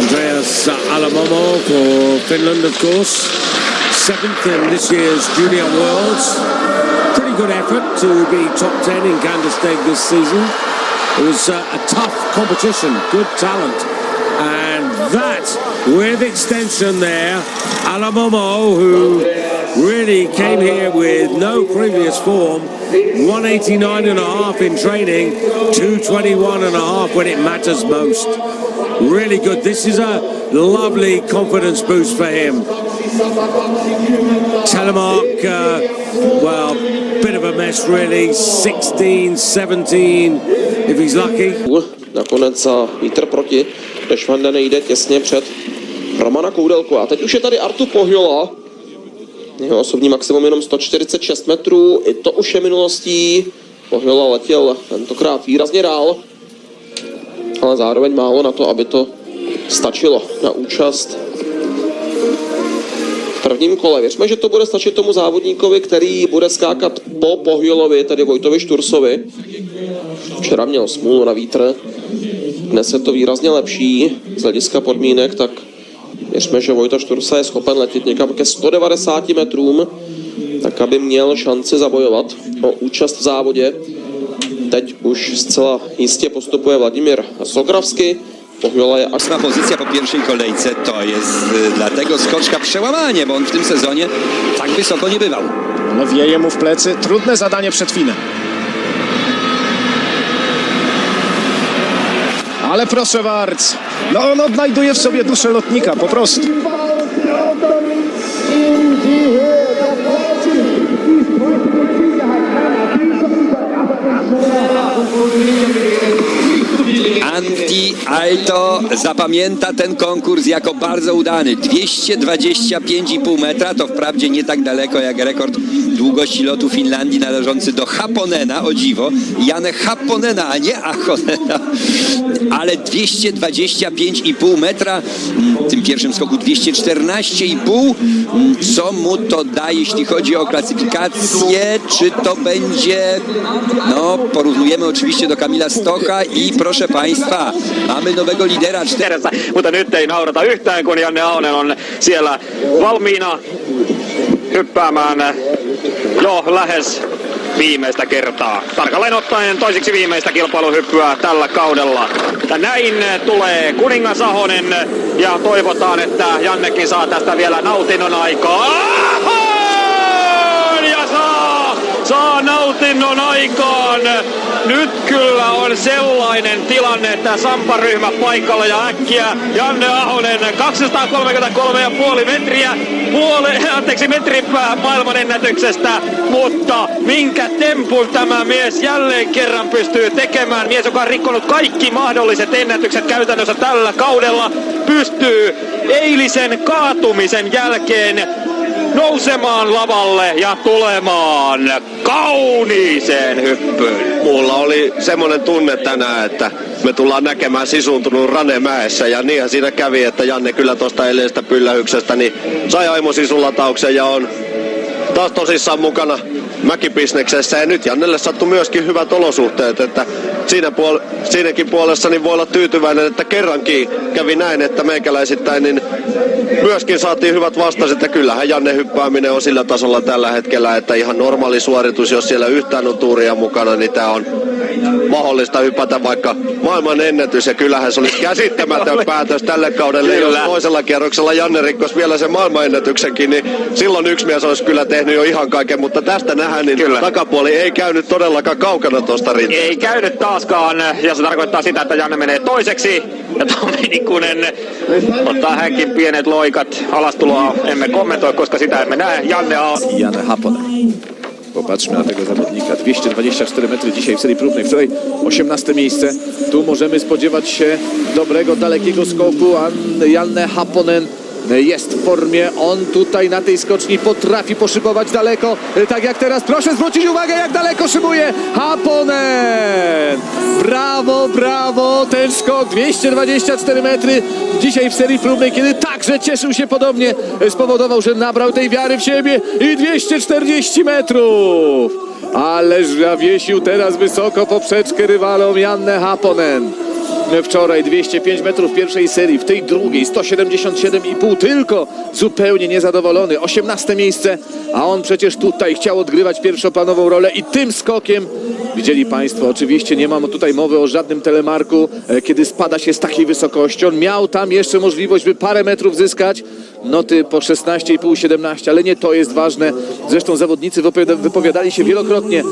Andreas Alamomo for Finland, of course. Seventh in this year's Junior Worlds. Pretty good effort to be top 10 in Candlestick this season. It was uh, a tough competition, good talent. And that, with extension there, Alamomo, who came here with no previous form, 189 and a half in training, 221 and a half when it matters most. Really good. This is a lovely confidence boost for him. Telemark, uh, well, bit of a mess really. 16, 17, if he's lucky. Nakonec vítr proti, než Vanda nejde těsně před Romana Koudelku. A teď už je tady Artu Pohjola. Jeho osobní maximum jenom 146 metrů, i to už je minulostí. Pohjola letěl tentokrát výrazně dál, ale zároveň málo na to, aby to stačilo na účast v prvním kole. Věřme, že to bude stačit tomu závodníkovi, který bude skákat po Pohjolovi, tedy Vojtovi Štursovi. Včera měl smůlu na vítr, dnes je to výrazně lepší z hlediska podmínek, tak věřme, že Vojta Štursa je schopen letět někam ke 190 metrům, tak aby měl šanci zabojovat o účast v závodě. Teď už zcela jistě postupuje Vladimír Sokravsky, Pohjola je až Ósma pozycja po pierwszej kolejce to jest y, dla tego skoczka przełamanie, bo on w tym sezonie tak wysoko nie bywał. No wieje mu w plecy. Trudne zadanie przed Finem. Ale proszę bardzo. No on odnajduje w sobie duszę lotnika, po prostu. Aito zapamięta ten konkurs jako bardzo udany. 225,5 metra to wprawdzie nie tak daleko jak rekord długości lotu Finlandii należący do Haponena, o dziwo. Janę Haponena, a nie Achonena. Ale 225,5 metra, mm, w tym pierwszym skoku 214,5. Mm, Co mu to da, jeśli chodzi o klasyfikację? Czy to będzie... No, porównujemy oczywiście do Kamila Stocha i proszę Państwa, mamy nowego lidera. Cztery edessä, mutta nyt ei naurata yhtään, kun Janne Ahonen on siellä valmiina hyppäämään jo lähes viimeistä kertaa. Tarkalleen ottaen toiseksi viimeistä kilpailuhyppyä tällä kaudella. Ja näin tulee kuningas Ahonen ja toivotaan, että Jannekin saa tästä vielä nautinnon aikaa. Ja saa, aikaan. Nyt kyllä on sellainen tilanne, että Sampa-ryhmä paikalla ja äkkiä Janne Ahonen 233,5 metriä, puole, anteeksi metrin maailman ennätyksestä, mutta minkä tempun tämä mies jälleen kerran pystyy tekemään. Mies, joka on rikkonut kaikki mahdolliset ennätykset käytännössä tällä kaudella, pystyy eilisen kaatumisen jälkeen nousemaan lavalle ja tulemaan kauniiseen hyppyyn. Mulla oli semmoinen tunne tänään, että me tullaan näkemään sisuuntunut Ranemäessä ja niinhän siinä kävi, että Janne kyllä tuosta edellisestä pyllähyksestä niin sai aimo sisulatauksen ja on taas tosissaan mukana mäkibisneksessä ja nyt Jannelle sattui myöskin hyvät olosuhteet, että siinä puol- siinäkin puolessa niin voi olla tyytyväinen, että kerrankin kävi näin, että meikäläisittäin niin myöskin saatiin hyvät vastaiset ja kyllähän Janne hyppääminen on sillä tasolla tällä hetkellä, että ihan normaali suoritus, jos siellä yhtään on tuuria mukana, niin tämä on mahdollista hypätä vaikka maailman ennätys ja kyllähän se olisi käsittämätön päätös tälle kaudelle, jos toisella kierroksella Janne rikkos vielä sen maailmanennätyksenkin, niin silloin yksi mies olisi kyllä tehnyt jo ihan kaiken, mutta tästä nähdään, niin Kyllä. takapuoli ei käynyt todellakaan kaukana tuosta rinteestä. Ei käynyt taaskaan, ja se tarkoittaa sitä, että Janne menee toiseksi. Ja Tommi Nikkunen ottaa hänkin pienet loikat. Alastuloa emme kommentoi, koska sitä emme näe. Janne A. Jan Haponen. Popatrzmy na tego zawodnika. 224 metry dzisiaj w serii próbnej. Wczoraj 18 miejsce. Tu możemy spodziewać się dobrego, dalekiego skoku. An- Janne Haponen jest w formie. On tutaj na tej skoczni potrafi poszybować daleko. Tak jak teraz. Proszę zwrócić uwagę, jak daleko szybuje Haponen. Brawo, brawo. Ten skok 224 metry dzisiaj w serii próbnej, kiedy także cieszył się podobnie, spowodował, że nabrał tej wiary w siebie i 240 metrów. Ależ zawiesił teraz wysoko poprzeczkę rywalom Janne Haponen. Wczoraj. 205 metrów pierwszej serii, w tej drugiej 177,5 tylko zupełnie niezadowolony. 18 miejsce, a on przecież tutaj chciał odgrywać pierwszoplanową rolę i tym skokiem Widzieli Państwo, oczywiście nie mam tutaj mowy o żadnym telemarku, e, kiedy spada się z takiej wysokości. On miał tam jeszcze możliwość, by parę metrów zyskać. Noty po 16,5-17, ale nie to jest ważne. Zresztą zawodnicy wypowiada- wypowiadali się wielokrotnie